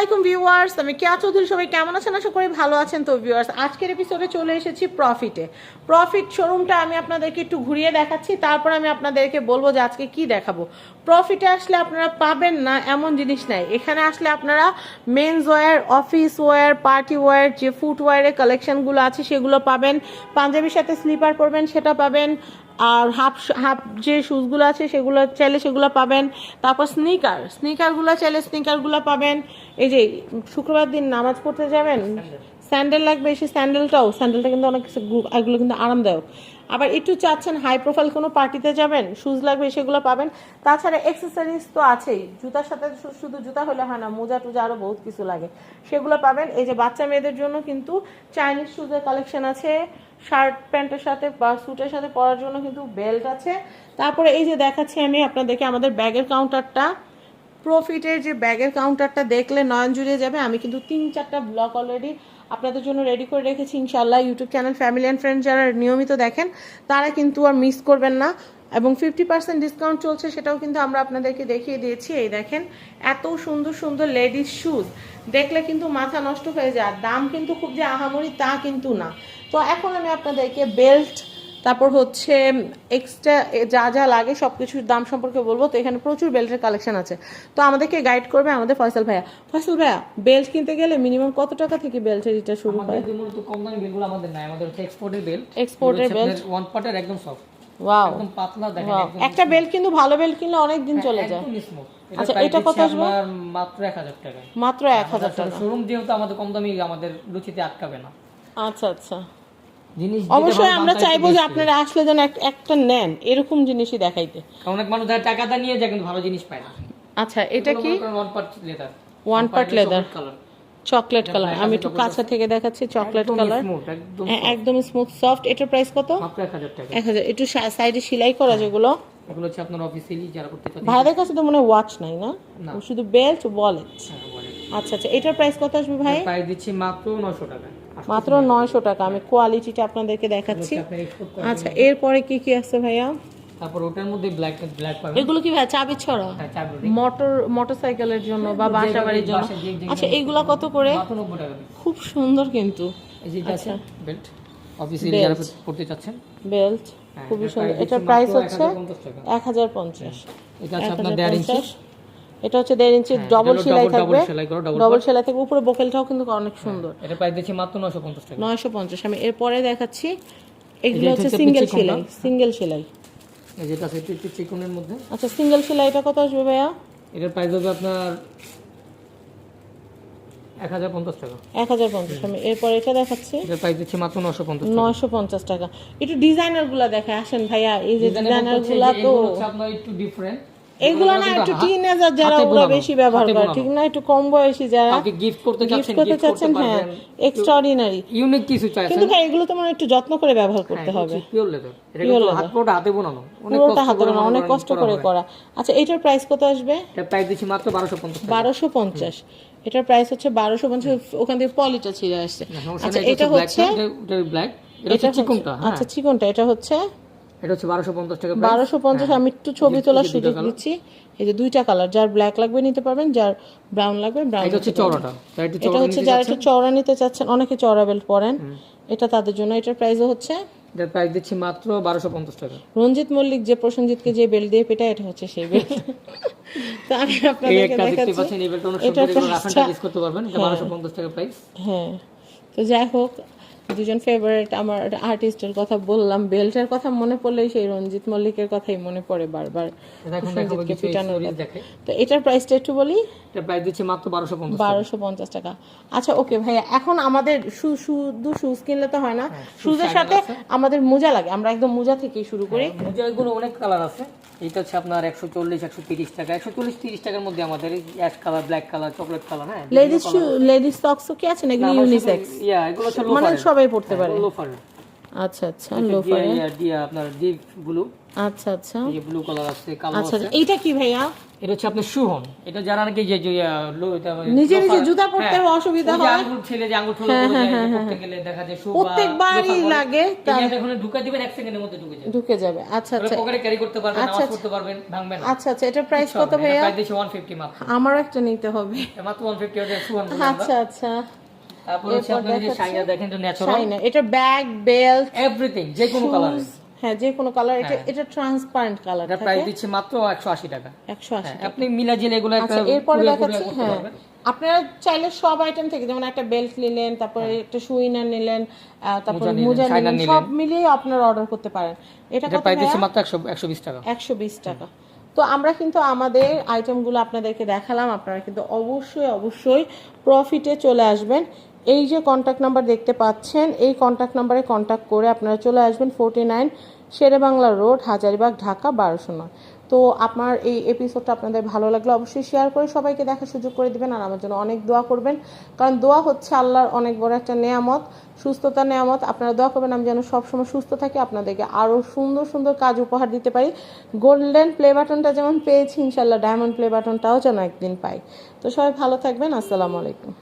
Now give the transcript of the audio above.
আলাইকুম ভিউয়ার্স, আমি কেয়া চৌধুরী, সবাই কেমন আছেন? আশা করি ভালো আছেন তো ভিউয়ার্স। আজকের এপিসোডে চলে এসেছি প্রফিটে প্রফিট শোরুমটা আমি আপনাদেরকে একটু ঘুরিয়ে দেখাচ্ছি, তারপর আমি আপনাদেরকে বলব যে আজকে কি দেখাবো। প্রফিটে আসলে আপনারা পাবেন না, এমন জিনিস নাই। এখানে আসলে আপনারা men's wear office wear party wear যে ফুট ফুটওয়্যারের কালেকশনগুলো আছে, সেগুলো পাবেন। পাঞ্জাবির সাথে স্লিপার পরবেন, সেটা পাবেন। আর হাফ হাফ যে শুজগুলো আছে সেগুলো চাইলে সেগুলো পাবেন। তারপর স্নিকার স্নিকারগুলো চাইলে স্নিকারগুলো পাবেন। এই যে শুক্রবার দিন নামাজ পড়তে যাবেন? স্যান্ডেল লাগবে, সেই স্যান্ডেলটাও, স্যান্ডেলটা কিন্তু অনেক এগুলো কিন্তু আরামদায়ক। আবার একটু চাচ্ছেন হাই প্রোফাইল কোনো পার্টিতে যাবেন শুজ লাগবে, সেগুলো পাবেন। তাছাড়া এক্সেসরিজ তো আছেই, জুতার সাথে শুধু জুতা হলে হয় না, মোজা টুজা আরও বহুত কিছু লাগে। সেগুলো পাবেন, এই যে বাচ্চা মেয়েদের জন্য কিন্তু চাইনিজ শুজের কালেকশন আছে শার্ট প্যান্টের সাথে বা স্যুটের সাথে পরার জন্য কিন্তু বেল্ট আছে। তারপরে এই যে দেখাচ্ছি আমি আপনাদেরকে আমাদের ব্যাগের কাউন্টারটা প্রফিটের যে ব্যাগের কাউন্টারটা দেখলে নয়ন জুড়ে যাবে, আমি কিন্তু তিন চারটা ব্লক অলরেডি আপনাদের জন্য রেডি করে রেখেছি ইনশাল্লাহ YouTube channel family and friend যারা নিয়মিত দেখেন, তারা কিন্তু আর মিস করবেন না। এবং ফিফটি পার্সেন্ট ডিসকাউন্ট চলছে, সেটাও কিন্তু আমরা আপনাদেরকে দেখিয়ে দিয়েছি। এই দেখেন, এত সুন্দর সুন্দর লেডিস শ্যুজ দেখলে কিন্তু মাথা নষ্ট হয়ে যায় দাম কিন্তু খুব যে আহামরি তা কিন্তু না। তো এখন আমি আপনাদেরকে বেল্ট তারপর হচ্ছে এক্সট্রা যা যা লাগে সব কিছুর দাম সম্পর্কে বলব। তো এখানে প্রচুর বেল্টের কালেকশন আছে। তো আমাদেরকে গাইড করবে আমাদের ফয়সাল ভাইয়া। ফয়সাল ভাইয়া বেল্ট কিনতে গেলে মিনিমাম কত টাকা থেকে বেল্টের এটা শুরু হয়? মূলত কম দামি বেলগুলো আমাদের নাই আমাদের হচ্ছে এক্সপোর্টের বেল এক্সপোর্টের বেল্ট। ওয়ান পার্টের একদম সফট ওয়াও একদম পাতলা দেখেন একটা বেল্ট কিন্তু ভালো বেল্ট কিনলে অনেক দিন চলে যায়। একদম স্মুথ আচ্ছা, এটা কত আসবে? মাত্র 1000 টাকা মাত্র টাকা। শোরুম যেহেতু আমাদের কম দামি আমাদের রুচিতে আটকাবে না। আচ্ছা আচ্ছা। জিনিস অবশ্যই আমরা চাইব যে আপনারা আসলে যেন একটা নেন এরকম জিনিসই দেখাইতে। অনেক মানুষ যারা টাকাটা নিয়ে যায় কিন্তু ভালো জিনিস পায় না। আচ্ছা এটা কি? One part leather. Chocolate colour আমি একটু কাছে থেকে দেখাচ্ছি চকলেট কালার একদম হ্যাঁ, স্মুথ সফট এটার প্রাইস কত? মাত্র 1000 টাকা। এক হাজার। একটু সাইডে সেলাই করা যেগুলো। এগুলো হচ্ছে আপনার অফিসিয়ালি যারা করতে ভাইদের কাছে তো মনে হয় ওয়াচ নাই না। শুধু বেল্ট ওয়ালেট হ্যাঁ, বলেন। আচ্ছা আচ্ছা এটার প্রাইস কত আসবে ভাই? প্রাইস দিচ্ছি মাত্র 900 টাকা। মাত্র নয়শো টাকা আমি কোয়ালিটিটা আপনাদেরকে দেখাচ্ছি। আচ্ছা এরপরে কি কি আছে ভাইয়া? তারপর ওটার মধ্যে ব্ল্যাক ব্ল্যাক পাবেন। এগুলো কি ভাই চাবি ছড়া? হ্যাঁ চাবি মোটর মোটরসাইকেলের জন্য বা বাসা বাড়ির জন্য। আচ্ছা এইগুলা কত করে? মাত্র 90 টাকা খুব সুন্দর কিন্তু। এই যে আছে বেল্ট অফিসিয়ালি Belt। যারা পড়তে চাচ্ছেন। বেল্ট হ্যাঁ, খুবই সুন্দর। এটার প্রাইস হচ্ছে 1050 এক হাজার পঞ্চাশ। এটা আছে আপনার ইঞ্চি এটা হচ্ছে দেড় ইঞ্চি হ্যাঁ, ডবল সেলাই থাকবে। সেলাই ডবল সেলাই থাকবে। উপরে বোকেলটাও কিন্তু অনেক সুন্দর। এটা প্রাইস দিচ্ছি মাত্র 950 টাকা। নয়শো পঞ্চাশ। আমি এরপরে দেখাচ্ছি এগুলো হচ্ছে সিঙ্গেল সেলাই সিঙ্গেল সেলাই। এই যেটা আছে একটু চিকনের মধ্যে। আচ্ছা সিঙ্গেল সেলাইটা কত আসবে ভাইয়া? এটার প্রাইস হবে আপনার 1050 টাকা। এক হাজার পঞ্চাশ। আমি এরপর এটা দেখাচ্ছি। এটার প্রাইস দিচ্ছি মাত্র 950 টাকা। নয়শো পঞ্চাশ টাকা। একটু ডিজাইনারগুলা দেখায়। আসেন ভাইয়া এই যে Design এর ডিজাইনার মধ্যে গুলা হচ্ছে যে তো আপনার একটু ডিফারেন্ট এগুলো না একটু টিনেজার যারা ওরা বেশি ব্যবহার করে ঠিক না? একটু কম বয়সী যারা গিফট করতে চাচ্ছেন করতে গিফট করতে চাচ্ছেন হ্যাঁ এক্সট্রাঅর্ডিনারি ইউনিক কিছু চাইছেন। কিন্তু এগুলো তো মানে একটু যত্ন করে ব্যবহার করতে হবে। পিওর লেদার এটা কিন্তু হাত পুরোটা হাতে বোনানো অনেক কষ্ট হাতে করে বানানো, অনেক কষ্ট করা আচ্ছা এটার প্রাইস কত আসবে? এটা প্রাইস মাত্র 1250 টাকা। বারোশো পঞ্চাশ। এটার প্রাইস হচ্ছে বারোশো পঞ্চাশ ওখান থেকে পলিটা ছিঁড়ে আসছে। আচ্ছা এটা হচ্ছে এটা- ব্ল্যাক এটা চিকনটা হ্যাঁ। আচ্ছা চিকনটা এটা হচ্ছে এটা হচ্ছে 1250 টাকা price। বারোশো আমি একটু ছবি তোলার সুযোগ দিচ্ছি। এই যে দুইটা কালার যার ব্ল্যাক লাগবে নিতে পারবেন যার ব্রাউন লাগবে ব্রাউন এটা হচ্ছে চওড়াটা। এটা হচ্ছে যারা একটু চওড়া নিতে চাচ্ছেন অনেকে চওড়া বেল্ট পরেন। এটা তাদের জন্য এটার প্রাইসও হচ্ছে এটার প্রাইস দিচ্ছি মাত্র 1250 টাকা। রঞ্জিত মল্লিক যে প্রসেনজিৎকে যে বেল্ট দিয়ে পেটা এটা হচ্ছে সেই বেল্ট তো আমি আপনাদেরকে দেখাচ্ছি। পাচ্ছেন এই বেলটা অনেক এটার সুন্দর এগুলো রাফ price-টা- ইউজ করতে পারবেন এটা 1250 টাকা প্রাইস হ্যাঁ। তো যাই হোক দুজন ফেভারিট আমার আর্টিস্টের কথা বললাম। বেল্টের কথা মনে পড়লেই সেই রঞ্জিত মল্লিকের কথাই মনে পড়ে বারবার। পিটানোর তো এটার প্রাইসটা একটু বলি? এটা প্রাইস দিচ্ছি মাত্র 1250 বারোশো পঞ্চাশ টাকা। আচ্ছা ওকে ভাইয়া এখন আমাদের শু শুধু শুজ কিনলে তো হয় না। শুজের সাথে আমাদের মোজা লাগে। আমরা একদম মোজা থেকেই শুরু করি। মোজাগুলো অনেক কালার আছে। এটা হচ্ছে আপনার 140 130 টাকা। 140 30 টাকার মধ্যে আমাদের ash colour black colour chocolate colour হ্যাঁ লেডিস লেডিস সক্সও কি আছে নাকি? ইউনিসেক্স ইয়া এগুলো মানে সবাই পড়তে পারে। লোফার আচ্ছা আচ্ছা লোফার দিয়া আপনার ডিপ ব্লু আচ্ছা আচ্ছা। এই ব্লু কালার আছে কালো আচ্ছা আছে আচ্ছা। এইটা কি ভাইয়া? এটা হচ্ছে আপনার সুহন এটা যারা নাকি যে এটা নিজে নিজে জুতা পরতে হ্যাঁ, অসুবিধা হয়। আঙ্গুল ছেলে যে আঙ্গুল ঠোলা করে যায়, গেলে দেখা যায় শু প্রত্যেকবারই লাগে, তার- যে এখন ঢুকে দিবেন এক সেকেন্ডের মধ্যে ঢুকে যাবে। ঢুকে যাবে। আচ্ছা আচ্ছা। পকেটে ক্যারি করতে পারবেন আচ্ছা, নামাজ পড়তে পারবেন ভাঙবে না। আচ্ছা আচ্ছা। এটার প্রাইস কত ভাইয়া? প্রাইস দিচ্ছে 150 মাত্র। আমারও একটা নিতে হবে। মাত্র 150 ওটা সুহন আচ্ছা আচ্ছা। তারপর হচ্ছে যে শাইনা দেখেন এটা ন্যাচারাল চাই না এটা ব্যাগ বেল্ট এভরিথিং যে কোনো কালার হ্যাঁ যে কোনো কালার এটা হ্যাঁ। এটা ট্রান্সপারেন্ট কালার এটা প্রাইস দিচ্ছে মাত্র 180 টাকা। একশো আশি হ্যাঁ, আপনি মিলা জিলে এগুলো একটা আচ্ছা এরপরে দেখাচ্ছি হ্যাঁ। আপনারা চাইলে সব আইটেম থেকে যেমন একটা বেল্ট নিলেন তারপরে একটা সুইনার নিলেন তারপরে মোজা নিলেন, শাইনার। সব মিলিয়ে আপনারা অর্ডার করতে পারেন। এটা কত প্রাইস দিচ্ছে মাত্র 120 টাকা। একশো বিশ টাকা। তো আমরা কিন্তু আমাদের আইটেমগুলো আপনাদেরকে দেখালাম আপনারা কিন্তু অবশ্যই অবশ্যই প্রফিটে চলে আসবেন। এই যে কন্ট্যাক্ট নাম্বার দেখতে পাচ্ছেন, এই কন্ট্যাক্ট নাম্বারে কন্ট্যাক্ট করে আপনারা চলে আসবেন forty nine Sher-e Bangla road Hazaribagh, Dhaka, বারোশো নয়। তো আপনার এই এপিসোডটা আপনাদের ভালো লাগলে অবশ্যই শেয়ার করে সবাইকে দেখার সুযোগ করে দিবেন আর আমার জন্য অনেক দোয়া করবেন। কারণ দোয়া হচ্ছে আল্লাহর অনেক বড় একটা নেয়ামত সুস্থতা নেয়ামত। আপনারা দোয়া করবেন আমি যেন সবসময় সুস্থ থাকি, আপনাদেরকে আরও সুন্দর সুন্দর কাজ উপহার দিতে পারি। গোল্ডেন প্লে বাটনটা যেমন পেয়েছি ইনশাল্লাহ ডায়মন্ড প্লে বাটনটাও যেন একদিন পাই। তো সবাই ভালো থাকবেন, আসসালামু আলাইকুম।